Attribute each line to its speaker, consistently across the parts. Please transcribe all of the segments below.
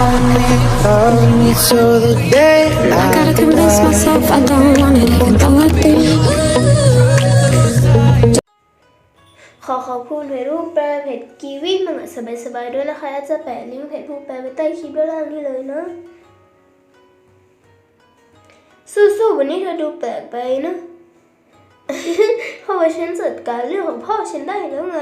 Speaker 1: I
Speaker 2: Gotta convince myself I don't want it, even though I do.
Speaker 3: ขอขอบคุณเพจรูปแปลเพจกีวีมังสบายๆด้วยนะคะจะแปะลิงก์เพจรูปแปลไว้ใต้คลิปด้านล่างนี้เลยนะสู้ๆวันนี้เธอดูแปลกไปนะเพราะว่าฉันจัดการเรื่องของพ่อฉันได้แล้วไง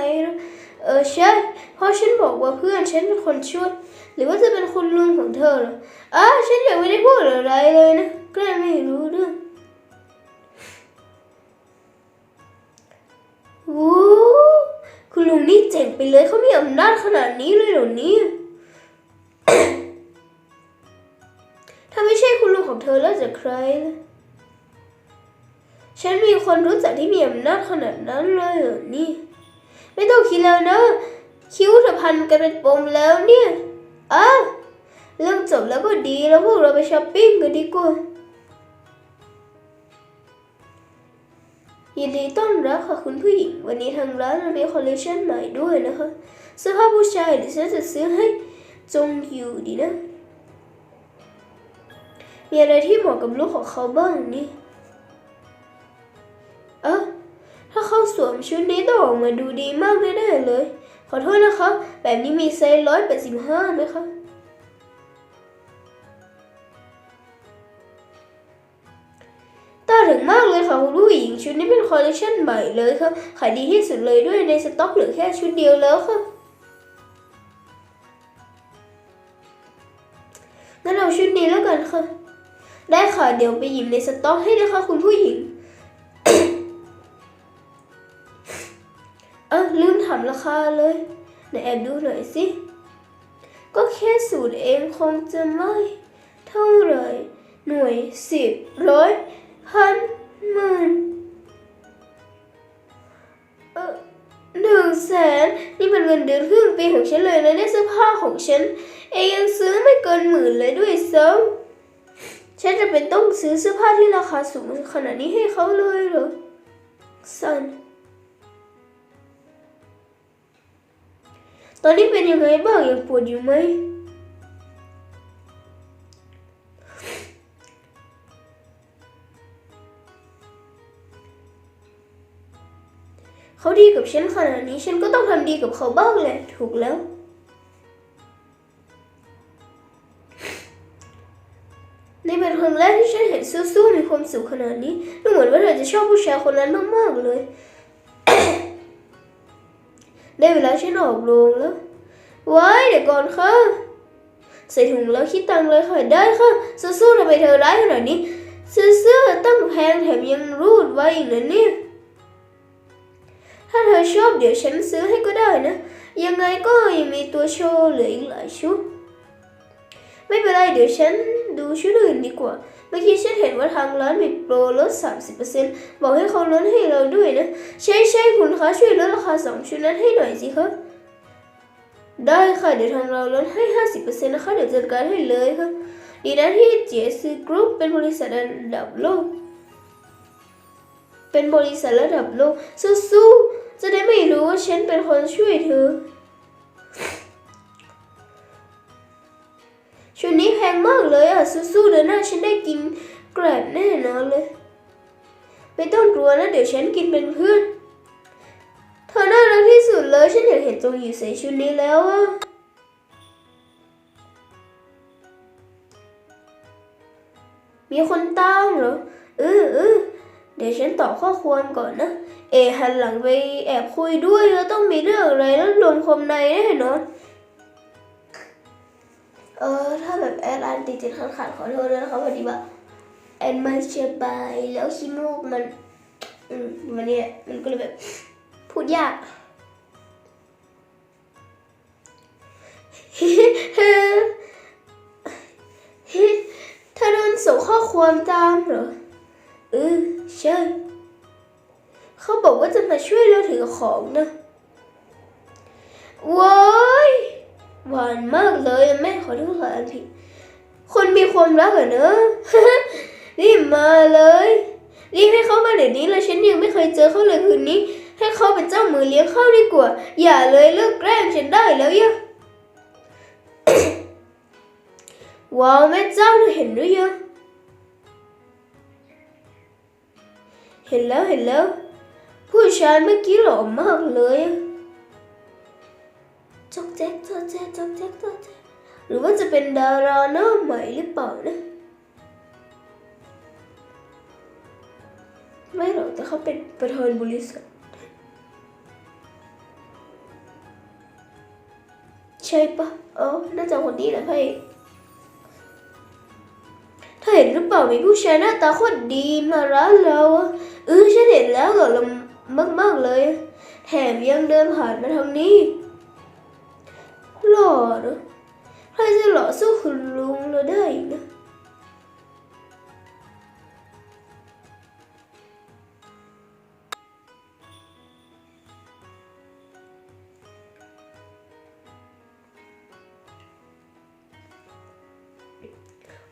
Speaker 3: เออใช่ เพราะฉันบอกว่าเพื่อนฉันเป็นคนช่วย หรือว่าจะเป็นคุณลุงของเธอเหรออ้าฉันยังไม่ได้พูดอะไรเลยนะแกล้ไม่รู้เรื่องโอ้คุณลุงนี่เจ๋งไปเลยเขามีอำนาจขนาดนี้เลยเหรอเนี่ยถ้าไม่ใช่คุณลุงของเธอแล้วจะใครล่ะฉันมีคนรู้จักที่มีอำนาจขนาดนั้นเลยเหรอนี่ ไม่ต้องคิดแล้วนะ คิ้วเธอพันกันเป็นปมแล้วเนี่ย อะเรื่องจบแล้วก็ดีแล้วพวกเราไปช้อปปิ้งกันดีกว่ายินดีต้อนรับค่ะคุณผู้หญิง วันนี้ทางร้านเรามีคอลเลคชันใหม่ด้วยนะคะเสื้อผ้าผู้ชายเดี๋ยวฉันจะซื้อให้จงอยู่ดีนะ มีอะไรที่เหมาะกับลูกของเขาบ้างนี่เออถ้าเขาสวมชุดนี้ต้องออกมาดูดีมากแน่ๆเลย ขอโทษนะคะ แบบนี้มีไซส์ร้อยแปดสิบห้าไหมคะตาถึงมากเลยค่ะคุณผู้หญิงชุดนี้เป็นคอลเลคชันใหม่เลยค่ะขายดีที่สุดเลยด้วยในสต็อกเหลือแค่ชุดเดียวแล้วค่ะงั้นเอาชุดนี้แล้วกันค่ะ ได้ค่ะเดี๋ยวไปหยิบในสต็อกให้นะคะคุณผู้หญิง อลืมถามราคาเลยไหนแอบดูหน่อยสิ ก็แค่สูตรเองคงจะไม่ เท่าไหร่หน่วยสิบร้อยพันหมื่นเออหนึ่งแสนนี่เป็นเงินเดือนครึ่งปีของฉันเลยนะเนี่ยเสื้อผ้าของฉัน เองยังซื้อไม่เกินหมื่นเลยด้วยซ้ำฉันจะเป็นต้องซื้อเสื้อผ้าที่ราคาสูงขนาดนี้ให้เขาเลยเหรอสัน ตอนนี้เป็นยังไงบ้างยังปวดอยู่ไหมเขาดีกับฉันขนาดนี้ฉันก็ต้องทำดีกับเขาบ้างแหละถูกแล้วนี่เป็นครั้งแรกที่ฉันเห็นสู้ๆมีความสุขขนาดนี้ดูเหมือนว่าเธอจะชอบผู้ชายคนนั้นมากๆเลย ได้เวลาฉันออกโรงแล้วว้ายเดี๋ยวก่อนค่ะ ใส่ถุงแล้วคิดตังเลยค่ะได้ค่ะสู้ๆทำไมเธอร้ายขนาดนี้เสื้อตั้งแพงแถมยังรูดไว้อีกนะเนี่ย ถ้าเธอชอบเดี๋ยวฉันซื้อให้ก็ได้นะ ยังไงก็ยังมีตัวโชว์เหลืออีกหลายชุด ไม่เป็นไรเดี๋ยวฉันดูชุดอื่นดีกว่า เมื่อกี้ฉันเห็นว่าทางร้านมีโปรลด 30%บอกให้เขาลดให้เราด้วยนะ ใช่ใช่คุณคะช่วยลดราคาสองชุดนั้นให้หน่อยสิคะได้ค่ะ เดี๋ยวทางเราลดให้ 50%นะคะ เดี๋ยวจัดการให้เลยค่ะ ดีนะที่ JC Group เป็นบริษัทระดับโลก เป็นบริษัทระดับโลกสู้ๆจะได้ไม่รู้ว่าฉันเป็นคนช่วยเธอ ชุดนี้แพงมากเลยอะสู้ๆเดี๋ยวหน้าฉันได้กินแกรบแน่นอนเลย ไม่ต้องกลัวนะเดี๋ยวฉันกินเป็นเพื่อนเธอน่ารักที่สุดเลยฉันอยากเห็นจงอยู่ใส่ชุดนี้แล้วอะมีคนตามเหรอเออเออเดี๋ยวฉันตอบข้อความก่อนนะ เอหันหลังไปแอบคุยด้วยแล้วต้องมีเรื่องอะไรแล้วโดนคมในแน่นอน เออถ้าแบบแอดอันติดติดขัดขัดขอโทษด้วยนะคะพอดีว่าแอนไม่สบายแล้วขี้มูกมันอืมมันเนี่ยมันก็เลยแบบพูดยากเธอโดนส่งข้อความตามเหรอเออใช่เขาบอกว่าจะมาช่วยเราถือของนะว้าย หวานมากเลยแม่ขอโทษค่ะอันผิดคนมีความรักเหรอเนอะรีบมาเลยรีบให้เขามาเดี๋ยวนี้เลยฉันยังไม่เคยเจอเขาเลยคืนนี้ ให้เขาเป็นเจ้ามือเลี้ยงข้าวดีกว่า อย่าเลยเลิกแกล้งฉันได้แล้วยังว้าวแม่เจ้าเธอเห็นหรือยังเห็นแล้วเห็นแล้ว ผู้ชายเมื่อกี้หล่อมากเลยอะ จอกแจ๊กจอกแจ๊กจอกแจ๊กจอกแจ๊กหรือว่าจะเป็นดาราหน้าใหม่หรือเปล่านะ ไม่หรอกแต่เขาเป็นประธานบริษัทใช่ปะเออน่าจะคนนี้แหละพี่ถ้าเห็นหรือเปล่ามีผู้ชายหน้าตาโคตรดีมาร้านเราอะเออฉันเห็นแล้วหล่อลมมากๆเลย แถมยังเดินผ่านมาทางนี้ หล่อเนอะใครจะหล่อสู้คุณลุงเราได้นะ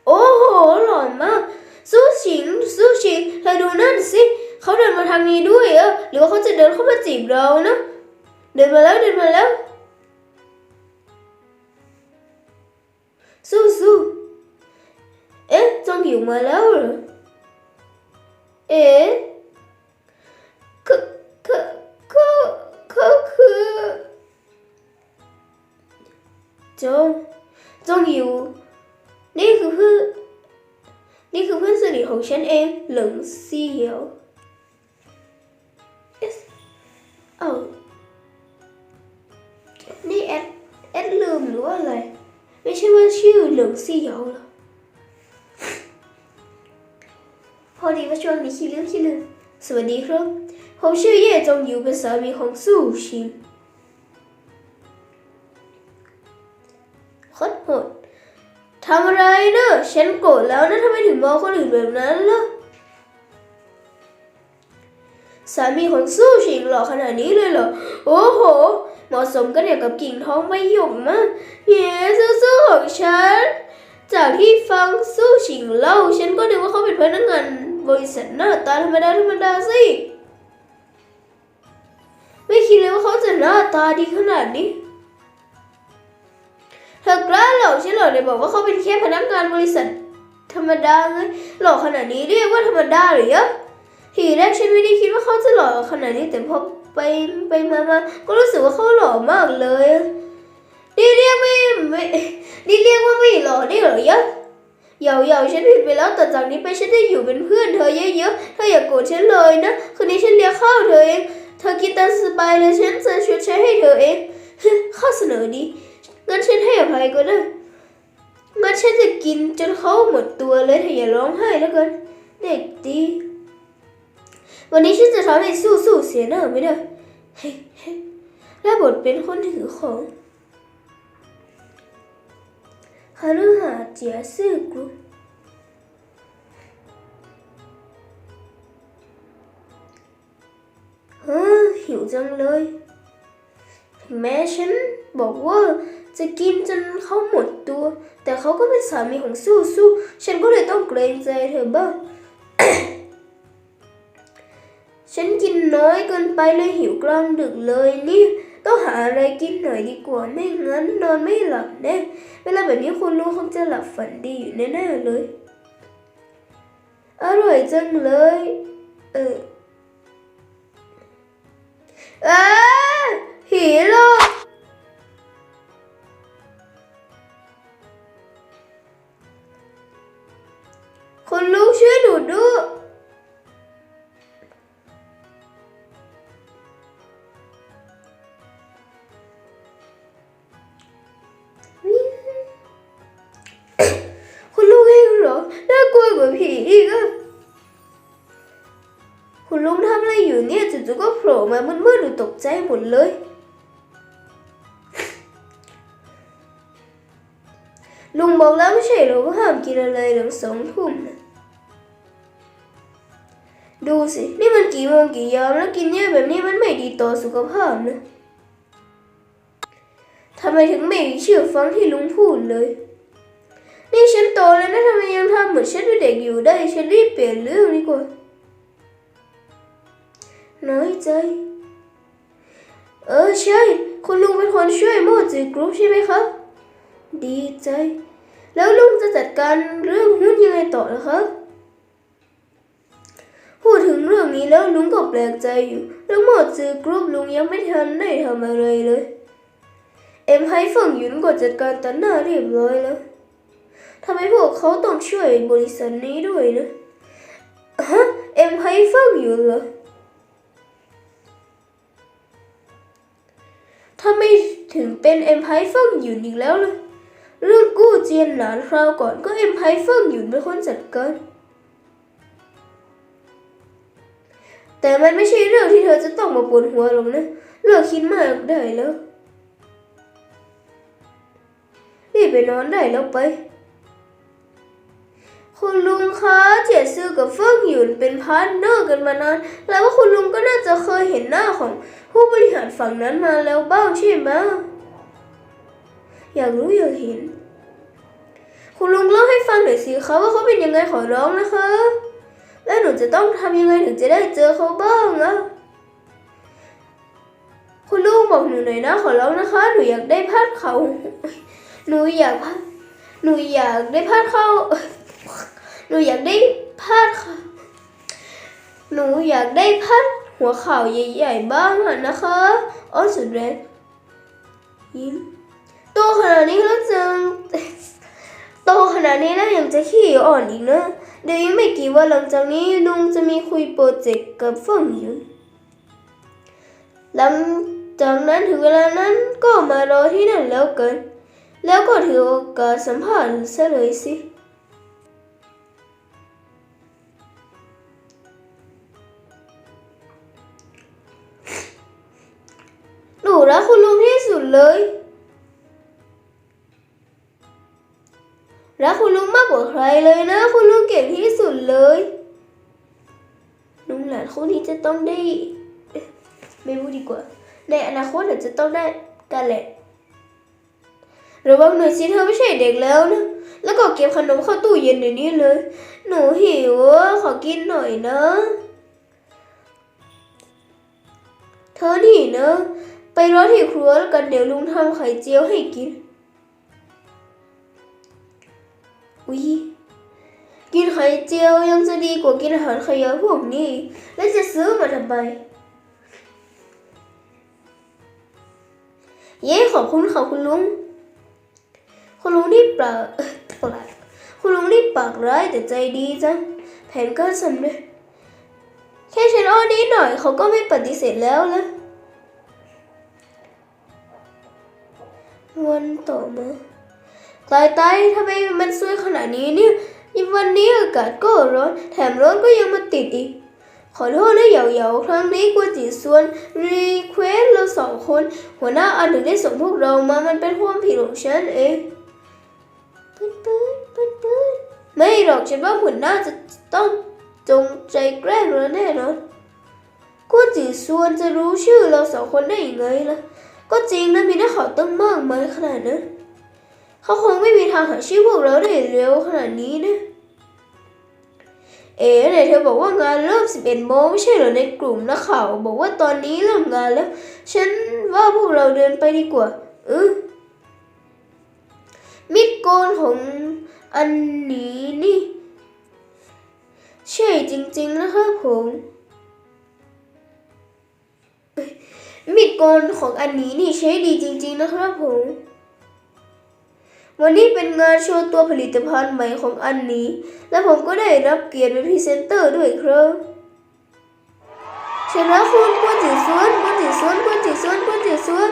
Speaker 3: โอ้โหหล่อมากสู้ชิงสู้ชิงเธอดูนั่นสิเขาเดินมาทางนี้ด้วยเออหรือว่าเขาจะเดินเข้ามาจีบเรานะ เดินมาแล้วเดินมาแล้ว อ๊ะจองอยู่มาแล้วเหรอเอ๊ะก็ก็ก็ก็คือจงจงอยู่นี่คือเพื่ อนนี่คือเพื่อนสนิทของฉันเองหลิงเซียวเอสเอ้านี่แอดแอดลืมหรือว่าอะไรไม่ใช่ว่าชื่อหลิงเซียวเหรอพอดีว่าช่วงนี้ขี้ลืมขี้ลืมสวัสดีครับ ผมชื่อเย่จงอยู่เป็นสามีของสู้ชิงโคตรโหดทำอะไรเนอะฉันโกรธแล้วนะทำไมถึงมองคนอื่นแบบนั้นล่ะสามีของสู้ชิงหล่อขนาดนี้เลยเหรอ โอ้โห เหมาะสมกันอย่างกับกิ่งทองใบหยกมากเย้สู้ๆของฉัน จากที่ฟังสู้ชิงเล่า ฉันก็นึกว่าเขาเป็นพนักงาน บริษัทหน้าตาธรรมดาธรรมดาสิ ไม่คิดเลยว่าเขาจะหน้าตาดีขนาดนี้เธอกล้าหลอกฉันเหรอเลยบอกว่าเขาเป็นแค่พนักงานบริษัท ธรรมดาไงหล่อขนาดนี้เรียกว่าธรรมดาหรือยังทีแรกฉันไม่ได้คิดว่าเขาจะหล่อขนาดนี้แต่พอไปไปมามาก็รู้สึกว่าเขาหล่อมากเลยนี่เรียกไม่ไม่นี่เรียกว่าไม่หล่อได้หรอยะ เหยาเหยาฉันผิดไปแล้วแต่จากนี้ไปฉันจะอยู่เป็นเพื่อนเธอเยอะๆ เธออย่าโกรธฉันเลยนะ คืนนี้ฉันเลี้ยงข้าวเธอเอง เธอกินตามสบายเลยฉันจะชดใช้ให้เธอเอง ข้อเสนอดีงั้นฉันให้อภัยก็ได้งั้นฉันจะกินจนเขาหมดตัวเลยเธออย่าร้องไห้แล้วกันเด็กดีวันนี้ฉันจะทำให้สู้สู้ๆเสียหน้าไม่ได้และบทเป็นคนถือของ ฮารุหาเจียซื่อกรุ๊ปเฮ้อหิวจังเลย ถึงแม้ฉันบอกว่าจะกินจนเขาหมดตัว แต่เขาก็เป็นสามีของสู้สู้ฉันก็เลยต้องเกรงใจเธอบ้าง ฉันกินน้อยเกินไปเลยหิวกลางดึกเลยนี่ หาอะไรกินหน่อยดีกว่าไม่งั้นนอนไม่หลับแน่เวลาแบบนี้คุณลูกคงจะหลับฝันดีอยู่แน่ๆเลย อร่อยจังเลย อกมามืดๆดูตกใจหมดเลย ลุงบอกแล้วไม่ใช่เหรอว่าห้ามกินอะไรหลังสองทุ่มนะดูสิ นี่มันกี่โมงกี่ยามแล้วกินเยอะแบบนี้มันไม่ดีต่อสุขภาพนะทำไมถึงไม่เชื่อฟังที่ลุงพูดเลย นี่ฉันโตแล้วนะทำไมยังทำเหมือนฉันเป็นเด็กอยู่ได้ ฉันรีบเปลี่ยนเรื่องดีกว่า น้อยใจ เออใช่ คุณลุงเป็นคนช่วยโมจิกรุ๊ปใช่ไหมครับ ดีใจ แล้วลุงจะจัดการเรื่องหุ้นยังไงต่อล่ะคะพูดถึงเรื่องนี้แล้วลุงก็แปลกใจอยู่เรื่องหมดซื้อกรุ๊ปลุงยังไม่ทันได้ทำอะไรเลย เอ็มให้ฝั่งหยุนก็จัดการตัดหน้าเรียบร้อยแล้วทำไมพวกเขาต้องช่วยบริษัทนี้ด้วยนะฮะเอ็มให้ฝั่งหยุนเหรอ ถ้าไม่ถึงเป็นเอ็มไพเฟิงหยุนอีกแล้วล่ะเรื่องกู้เจียนหนานคราวก่อนก็เอ็มไพเฟิงหยุนเป็นคนจัดการแต่มันไม่ใช่เรื่องที่เธอจะต้องมาปวดหัวหรอกนะ เลิกคิดมากได้แล้วรีบไปนอนได้แล้วไป คุณลุงคะเจียซื่อกับเฟิงหยุนเป็นพาร์ทเนอร์กันมานาน แล้วว่าคุณลุงก็น่าจะเคยเห็นหน้าของผู้บริหารฝั่งนั้นมาแล้วบ้างใช่ไหมอยากรู้อยากเห็น คุณลุงเล่าให้ฟังหน่อยสิคะว่าเขาเป็นยังไงขอร้องนะคะ แล้วหนูจะต้องทำยังไงถึงจะได้เจอเขาบ้างอะคุณลุงบอกหนูหน่อยนะ ขอร้องนะคะ หนูอยากได้พาดเขา หนูอยาก หนูอยากได้พาดเขา หนูอยากได้พาดค่ะหนูอยากได้พาดหัวข่าวใหญ่ๆบ้างอะนะคะอ้อนสุดแรงยิ้มโตขนาดนี้แล้วจังโตขนาดนี้แล้วยังจะขี้อ่อนอีกนะเดี๋ยวอีกไม่กี่วันหลังจากนี้ลุงจะมีคุยโปรเจกต์กับเฟิ่งหยุนหลังจากนั้นถึงเวลานั้นก็มารอที่นั่นแล้วกัน แล้วก็ถือโอกาสสัมภาษณ์ซะเลยสิ รักคุณลุงที่สุดเลย รักคุณลุงมากกว่าใครเลยนะ คุณลุงเก่งที่สุดเลยลุงหลานคู่นี้จะต้องได้ ไม่พูดดีกว่า ในอนาคตเราจะต้องได้กันแหละระวังหน่อยสิเธอไม่ใช่เด็กแล้วนะ แล้วก็เก็บขนมเข้าตู้เย็นเดี๋ยวนี้เลย หนูหิวขอกินหน่อยนะ เธอนี่นะ ไปรอที่ครัวแล้วกันเดี๋ยวลุงทำไข่เจียวให้กิน อุ๊ยกินไข่เจียวยังจะดีกว่ากินอาหารขยะพวกนี้ แล้วจะซื้อมาทำไม เย้ขอบคุณค่ะคุณลุง คุณลุงนี่ปากเออปากคุณลุงนี่ปากร้ายแต่ใจดีจังแผนก็สำเร็จแค่ฉันอ้อนนิดหน่อยเขาก็ไม่ปฏิเสธแล้วนะ วันต่อมาตายตายทำไมมันซวยขนาดนี้เนี่ยอีกวันนี้อากาศก็ร้อน แถมร้อนก็ยังมาติดอีก ขอโทษนะเหยาเหยาๆครั้งนี้กวจีซวน รีเควสเราสองคน หัวหน้าอันถึงได้ส่งพวกเรามามันเป็นความผิดของฉันเองปืนปืนปืนปืนไม่หรอกฉันว่าหัวหน้าจะต้องจงใจแกล้งเราแน่นอนกวจีซวนจะรู้ชื่อเราสองคนได้ยังไงล่ะ ก็จริงนะมีนักข่าวตั้งมากมายขนาดนั้นเขาคงไม่มีทางหาชื่อพวกเราได้เร็วขนาดนี้นะ เอ๋ไหนเธอบอกว่างานเริ่ม 11โมงไม่ใช่เหรอในกลุ่มนักข่าวบอกว่าตอนนี้เริ่มงานแล้ว ฉันว่าพวกเราเดินไปดีกว่าเออมิดโกนของอันนี้นี่ ใช่จริงๆนะครับผม มีดโกนของอันนี้นี่ใช้ดีจริง ๆ นะครับผม วันนี้เป็นงานโชว์ตัวผลิตภัณฑ์ใหม่ของอันนี้ และผมก็ได้รับเกียรติเป็นพรีเซนเตอร์ด้วยครับชนะคุณกวนจิ๋วซ้วนกวนจิ๋วซ้วนกวนจิ๋วซ้วนกวนจิ๋วซ้วน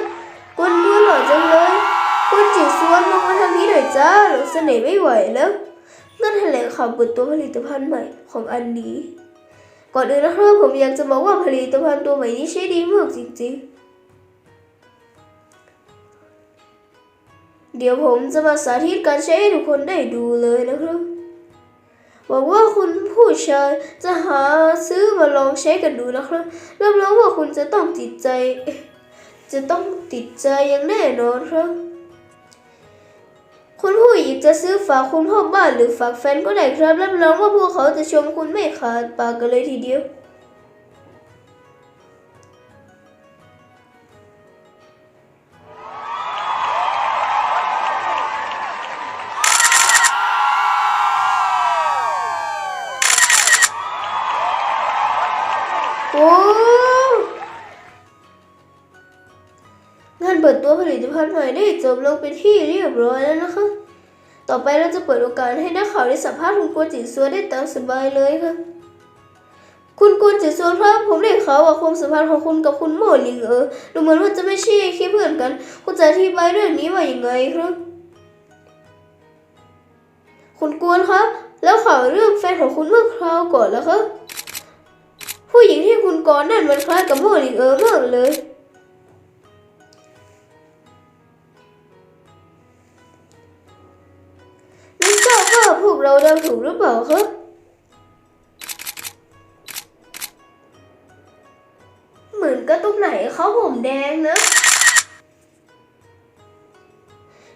Speaker 3: กวนบัวหล่อจังเลยกวนจิ๋วซ้วนลงมาทางนี้หน่อยจ้าหลงเสน่ห์ไม่ไหวแล้วนั่นแถลงข่าวเปิดตัวผลิตภัณฑ์ใหม่ของอันนี้ ก่อนอื่นนะครับผมอยากจะบอกว่าผลิตภัณฑ์ตัวใหม่นี้ใช้ดีมากจริงๆ เดี๋ยวผมจะมาสาธิตการใช้ให้ทุกคนได้ดูเลยนะครับหวังว่าคุณผู้ชายจะหาซื้อมาลองใช้กันดูนะครับรับรองว่าคุณจะต้องติดใจ จะต้องติดใจอย่างแน่นอนครับ คุณผู้หญิงจะซื้อฝากคุณพ่อบ้านหรือฝากแฟนก็ได้ครับรับรองว่าพวกเขาจะชมคุณไม่ขาดปากกันเลยทีเดียว โอ้ ผลิตภัณฑ์ใหม่ได้จบลงเป็นที่เรียบร้อยแล้วนะคะ ต่อไปเราจะเปิดโอกาสให้นักข่าวได้สัมภาษณ์คุณกวนจิซัวได้ตามสบายเลยค่ะ คุณกวนจิซัวครับผมได้ข่าวว่าความสัมพันธ์ของคุณกับคุณหมอหลิงเออดูเหมือนว่าจะไม่ใช่แค่เพื่อนกัน คุณจะอธิบายเรื่องนี้ว่าอย่างไงครับ คุณกวนครับ แล้วข่าวเรื่องแฟนของคุณเมื่อคราวก่อนแล้วครับผู้หญิงที่คุณกรณ์นั่นมันคล้ายกับหมอหลิงเออมากเลย ถูกหรือเปล่าครับเหมือนกับตรงไหนเขาผมแดงนะ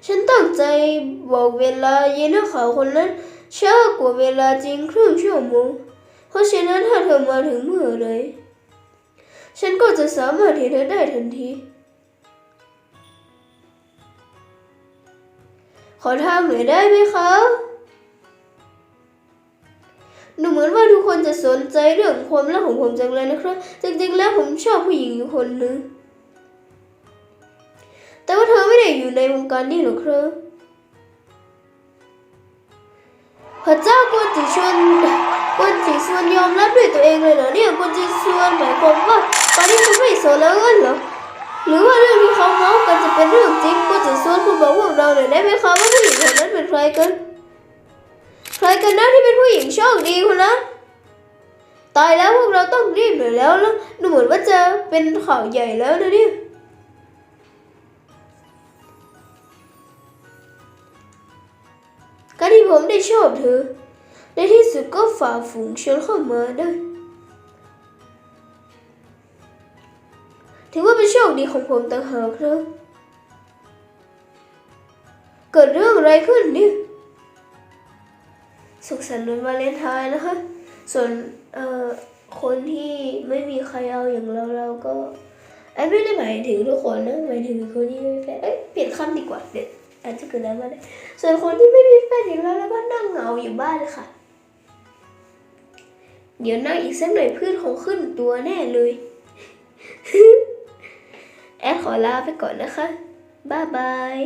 Speaker 3: ฉันตั้งใจบอกเวลาเย็นเขาคนนั้นช้ากว่าเวลาจริงครึ่งชั่วโมง เพราะฉะนั้นถ้าเธอมาถึงเมื่อไรฉันก็จะสามารถเห็นเธอได้ทันที ขอทางหน่อยได้ไหมคะ ดูเหมือนว่าทุกคนจะสนใจเรื่องความรักของผมจังเลยนะครับ จริงๆ แล้วผมชอบผู้หญิงอยู่คนนึง แต่ว่าเธอไม่ได้อยู่ในวงการนี้หรอกครับพระเจ้ากวนจิชวนกวนจิชวนยอมรับด้วยตัวเองเลยเหรอเนี่ยกวนจิชวนหมายความว่าตอนนี้คุณไม่โสดแล้วงั้นเหรอหรือว่าเรื่องที่เขาเมาส์กันจะเป็นเรื่องจริงกวนจิชวนคุณบอกพวกเราหน่อยได้ไหมคะว่าผู้หญิงคนนั้นเป็นใครกัน ใครกันนะที่เป็นผู้หญิงโชคดีคนนั้นตายแล้วพวกเราต้องรีบหน่อยแล้วแล้วดูเหมือนว่าจะเป็นข่าวใหญ่แล้วนะเนี่ยการที่ผมได้ชอบเธอ ในที่สุดก็ฝ่าฝูงชนเข้ามาได้ถือว่าเป็นโชคดีของผมต่างหากครับเกิดเรื่องอะไรขึ้นเนี่ย สุขสันต์วันวาเลนไทน์นะคะ ส่วนเอ่อคนที่ไม่มีใครเอาอย่างเราเราก็ไอ้ไม่ได้หมายถึงทุกคนนะหมายถึงคนที่ไม่มีแฟนเอ้ยเปลี่ยนคำดีกว่าเดี๋ยวอาจจะเกิดอะไรมาได้ส่วนคนที่ไม่มีแฟนอย่างเราแล้วก็นั่งเหงาอยู่บ้านเลยค่ะ เดี๋ยวนั่งอีกสักหน่อยพื่อนคงขึ้นตัวแน่เลย แอดขอลาไปก่อนนะคะ บ๊ายบาย